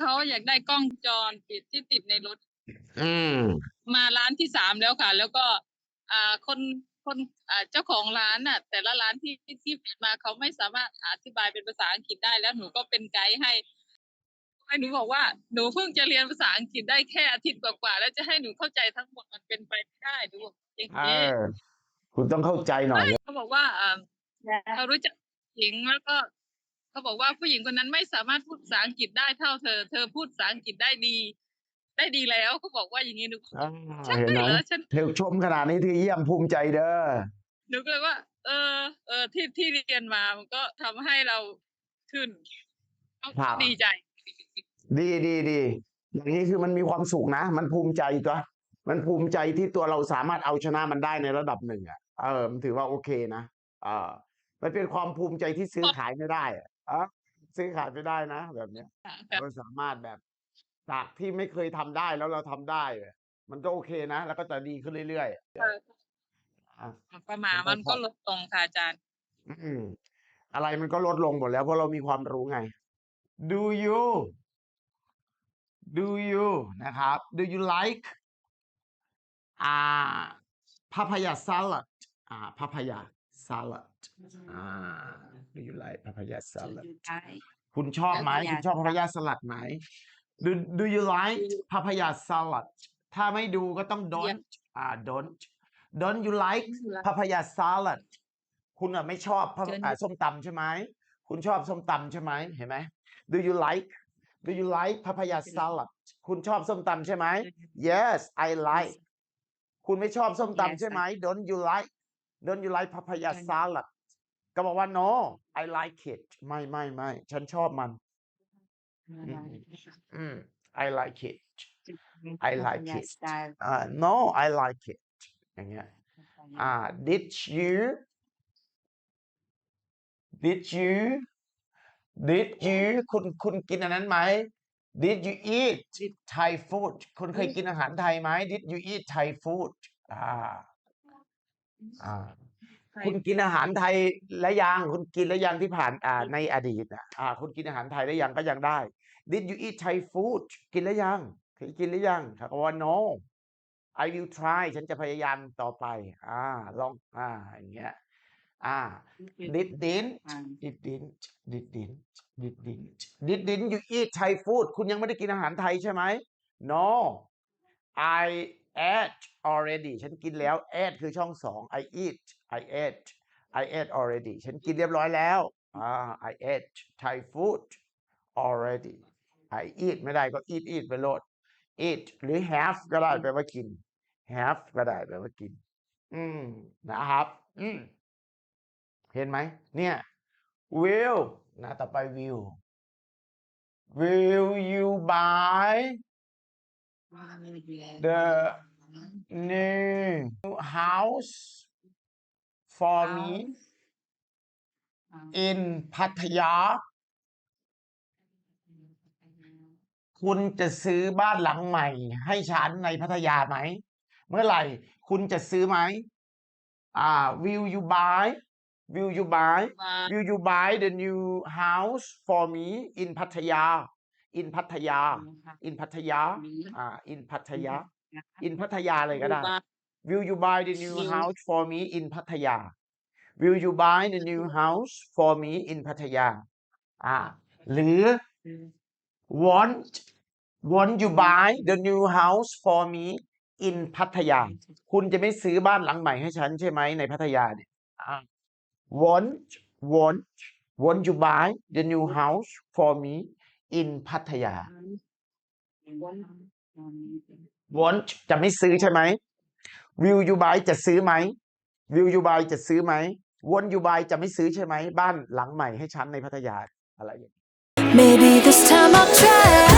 เขาอยากได้กล้องจรปิดที่ติดในรถ อืม มาร้านที่สามแล้วค่ะ แล้วก็ อ่าคนคนอ่าเจ้าของร้านน่ะ แต่ละร้านที่ที่ที่ปิดมาเขาไม่สามารถอธิบายเป็นภาษาอังกฤษได้แล้วหนูก็เป็นไกด์ให้ให้หนูบอกว่าหนูเพิ่งจะเรียนภาษาอังกฤษได้แค่อาทิตย์กว่าๆแล้วจะให้หนูเข้าใจทั้งหมดมันเป็นไปไม่ได้หนูบอกจริงเออคุณต้องเข้าใจหน่อยๆเขาบอกว่าอ่าเขารู้จักหญิงแล้วก็ เขาบอกว่าผู้หญิงคนนั้นไม่สามารถพูดภาษาอังกฤษได้เท่าเธอ เธอพูดภาษาอังกฤษได้ดี ได้ดีแล้วเขาบอกว่าอย่างนี้หนูอ่าใช่เห็นไหมเหรอฉันเธอชมขนาดนี้ที่เยี่ยมภูมิใจเด้อหนูก็เลยว่า เออ เออที่ที่เรียนมามันก็ทำให้เราขึ้นก็ครับดีใจ ดีดีดีอย่างนี้คือมันมีความสุขนะ มันภูมิใจตัวมันภูมิใจที่ตัวเราสามารถเอาชนะมันได้ในระดับหนึ่งอะ เออ มันถือว่าโอเคนะ เออมันเป็นความภูมิใจที่ซื้อขายไม่ได้ อะเออซื้อขายไม่ได้นะ แบบเนี้ย ค่ะเราสามารถแบบ จากที่ไม่เคยทำได้แล้วเราทำได้อะมันก็โอเคนะ แล้วก็จะดีขึ้นเรื่อยๆอะประมาณมันก็ลดลงค่ะอาจารย์ อืม อะไรมันก็ลดลงหมดแล้ว เพราะเรามีความรู้ไง Do you Do you นะครับ Do you like อ่า papaya salad อ่า papaya salad อ่า Do you like papaya salad คุณชอบไหม papaya คุณชอบ papaya salad ไหม Do Do you like papaya salad ถ้าไม่ดูก็ต้อง don't อ่า don't Don't you like papaya salad คุณอะไม่ชอบพะ Don't อ่าส้มตำใช่ไหม คุณชอบส้มตำใช่ไหม เห็นไหม Do you like Do you like papaya salad คุณชอบส้มตำใช่ไหม Yes I like คุณไม่ชอบส้ม Yes, ตำใช่ไหม Don't you like Don't you like papaya Don't- salad ก็บอกว่า No I like it ไม่ไม่ไม่ฉันชอบมันอืม I like it I like it อ่า No I like it อย่างเงี้ยอ่า did you did you did you คุณคุณกินอันนั้นไหม did you eat Thai food คุณเคยกินอาหารไทยไหม did you eat Thai food อ่า อ่า คุณกินอาหารไทยแล้วยังคุณกินแล้วยังที่ผ่านอ่าในอดีตอะอ่า คุณกินอาหารไทยแล้วยังก็ยังได้ did you eat Thai food กินแล้วยังเคยกินหรือยังถ้าก็ว่า no I will try ฉันจะพยายามต่อไป อ่า ลอง อ่า อย่างเงี้ย อ่า did didn't did didn't did didn't did didn't did didn't you eat Thai food คุณยังไม่ได้กินอาหารไทยใช่ไหม no I ate already ฉันกินแล้ว ate คือช่องสอง I eat I ate I ate already ฉันกินเรียบร้อยแล้วอ่า I ate Thai food already I eat ไม่ได้ก็ eat eat ไปโลด eat หรือ have ก็ได้แปลว่ากิน have ก็ได้แปลว่ากิน อืมนะครับ อืมเห็นไหม เนี่ย will นะต่อไป will will you buy the new house for me in พัทยาคุณจะซื้อบ้านหลังใหม่ ให้ฉันในพัทยาไหม เมื่อไหร่ คุณจะซื้อไหมอ่า will you buy will you buy มา will you buy the new house for me in พั ทยา in พัทยา in พัทยา อ่า in พัทยา in พัทยาเลยก็ได้ Will you buy the new Will- house for me in Pattaya Will you buy the new house for me in Pattaya อ่า หรือ want want you buy the new house for me in พัทยา คุณจะไม่ซื้อบ้านหลังใหม่ให้ฉันใช่ไหมในพัทยาเนี่ยอ่า want want want you buy the new house for me in พัทยา want จะไม่ซื้อใช่ไหม will you buy จะซื้อไหม will you buy จะซื้อไหม want you buy จะไม่ซื้อใช่ไหม บ้านหลังใหม่ให้ฉันในพัทยาอะไรอย่างเงี้ย Maybe this time I'll try.